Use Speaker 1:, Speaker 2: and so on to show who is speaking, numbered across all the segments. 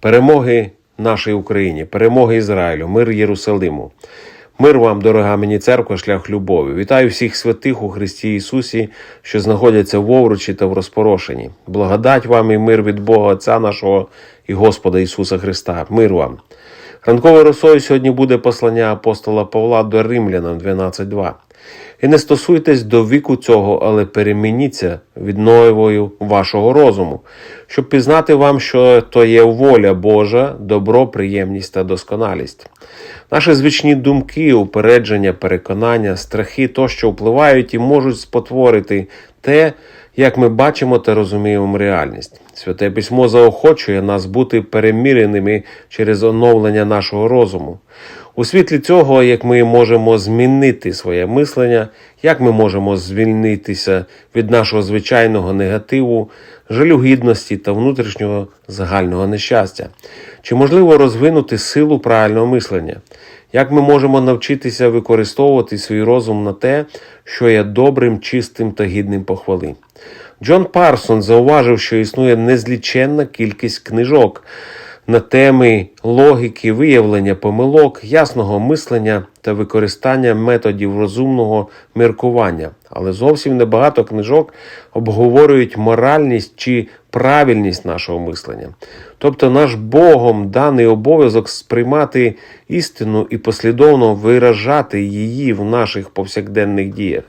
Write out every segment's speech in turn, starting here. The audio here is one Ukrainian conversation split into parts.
Speaker 1: перемоги нашій Україні, перемоги Ізраїлю, мир Єрусалиму. Мир вам, дорога мені церква, шлях любові. Вітаю всіх святих у Христі Ісусі, що знаходяться в Овручі та в розпорошенні. Благодать вам і мир від Бога Отця нашого і Господа Ісуса Христа. Мир вам. Ранковою росою сьогодні буде послання апостола Павла до Римлянам 12.2. І не стосуйтесь до віку цього, але перемініться відновою вашого розуму, щоб пізнати вам, що то є воля Божа, добро, приємність та досконалість. Наші звичні думки, упередження, переконання, страхи тощо впливають і можуть спотворити те, як ми бачимо та розуміємо реальність. Святе письмо заохочує нас бути переміреними через оновлення нашого розуму. У світлі цього, як ми можемо змінити своє мислення, як ми можемо звільнитися від нашого звичайного негативу, жалюгідності та внутрішнього загального нещастя, чи можливо розвинути силу правильного мислення? Як ми можемо навчитися використовувати свій розум на те, що є добрим, чистим та гідним похвали? Джон Парсон зауважив, що існує незліченна кількість книжок на теми логіки, виявлення помилок, ясного мислення та використання методів розумного міркування, але зовсім небагато книжок обговорюють моральність чи правильність нашого мислення. Тобто наш Богом даний обов'язок сприймати істину і послідовно виражати її в наших повсякденних діях.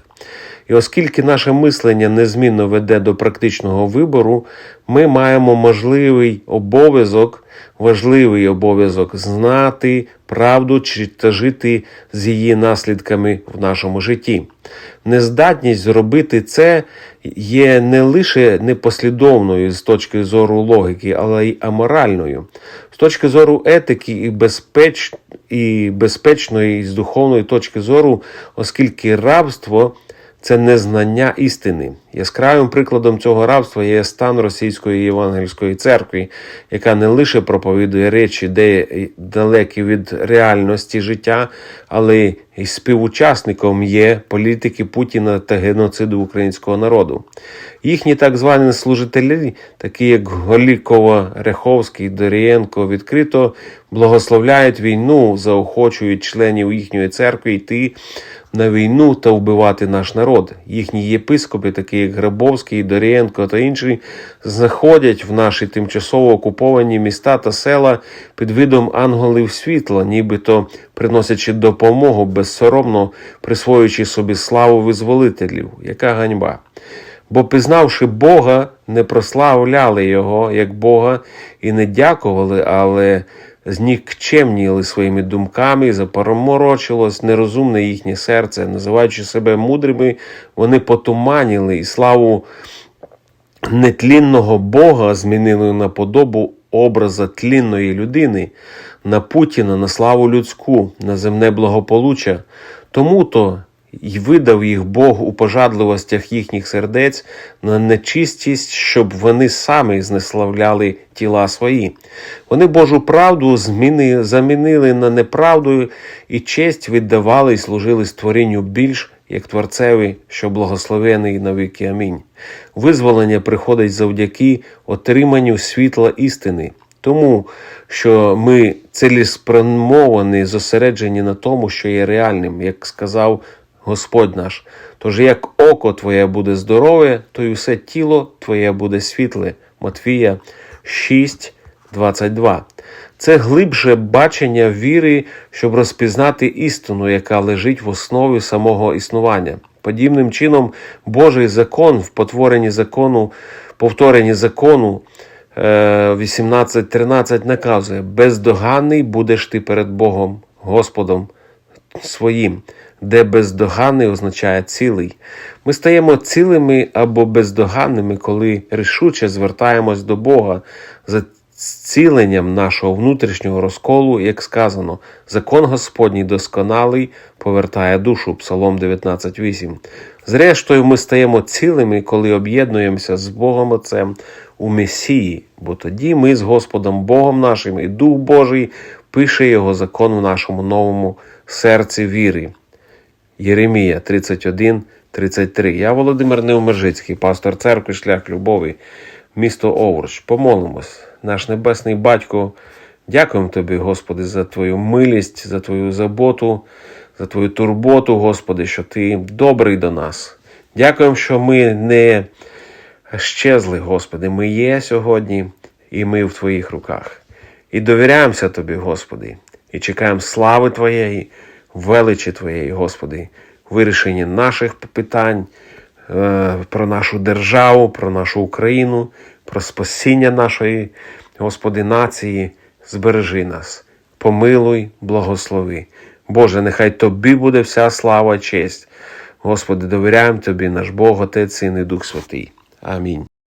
Speaker 1: І оскільки наше мислення незмінно веде до практичного вибору, ми маємо можливий обов'язок, важливий обов'язок знати правду чи та жити з її наслідками в нашому житті. Нездатність зробити це є не лише непослідовною з точки зору логіки, але й аморальною. З точки зору етики і безпеч... і безпечної з духовної точки зору, оскільки рабство це незнання істини. Яскравим прикладом цього рабства є стан російської євангельської церкви, яка не лише проповідує речі, де далекі від реальності життя, але й співучасником є політики Путіна та геноциду українського народу. Їхні так звані служителі, такі як Голікова, Ряховський, Дорієнко, відкрито благословляють війну, заохочують членів їхньої церкви йти на війну та вбивати наш народ. Їхні єпископи, такі як Грабовський, Дорієнко та інші, знаходять в наші тимчасово окуповані міста та села під видом ангелів світла, нібито приносячи допомогу безсоромно присвоюючи собі славу визволителів. Яка ганьба! Бо, пізнавши Бога, не прославляли Його як Бога і не дякували, але знікчемніли своїми думками, запороморочилось нерозумне їхнє серце, називаючи себе мудрими, вони потуманіли і славу нетлінного Бога змінили на подобу образа тлінної людини, на Путіна, на славу людську, на земне благополуччя. Тому то й видав їх Бог у пожадливостях їхніх сердець на нечистість, щоб вони самі знеславляли тіла свої. Вони Божу правду зміни, замінили на неправду і честь віддавали і служили створінню більш як Творцеві, що благословений навіки. Амінь. Визволення приходить завдяки отриманню світла істини. Тому що ми цілеспрямовані, зосереджені на тому, що є реальним, як сказав Господь наш. Тож як око твоє буде здорове, то й усе тіло твоє буде світле. Матвія 6, 22. Це глибше бачення віри, щоб розпізнати істину, яка лежить в основі самого існування. Подібним чином, Божий закон в потворенні закону, повторенні закону 18.13 наказує: бездоганний будеш ти перед Богом, Господом своїм, де бездоганний означає цілий. Ми стаємо цілими або бездоганними, коли рішуче звертаємось до Бога за зціленням нашого внутрішнього розколу, як сказано, закон Господній досконалий повертає душу. Псалом 19.8. Зрештою, ми стаємо цілими, коли об'єднуємося з Богом Отцем у Месії, бо тоді ми з Господом Богом нашим і Дух Божий пише Його закон в нашому новому серці віри. Єремія 31, 33. Я Володимир Неумержицький, пастор церкви Шлях Любові. місто Овруч. Помолимось, наш небесний батько. Дякуємо тобі, Господи, за твою милість, за твою заботу, за твою турботу, Господи, що ти добрий до нас. Дякуємо, що ми не щезли, Господи. Ми є сьогодні, і ми в Твоїх руках. І довіряємося Тобі, Господи, і чекаємо слави Твоєї, величі Твоєї, Господи, вирішення наших питань е, про нашу державу, про нашу Україну, про спасіння нашої, Господи, нації. Збережи нас, помилуй, благослови. Боже, нехай Тобі буде вся слава, честь. Господи, довіряємо Тобі, наш Бог, Отець, Син і Дух Святий. Амінь.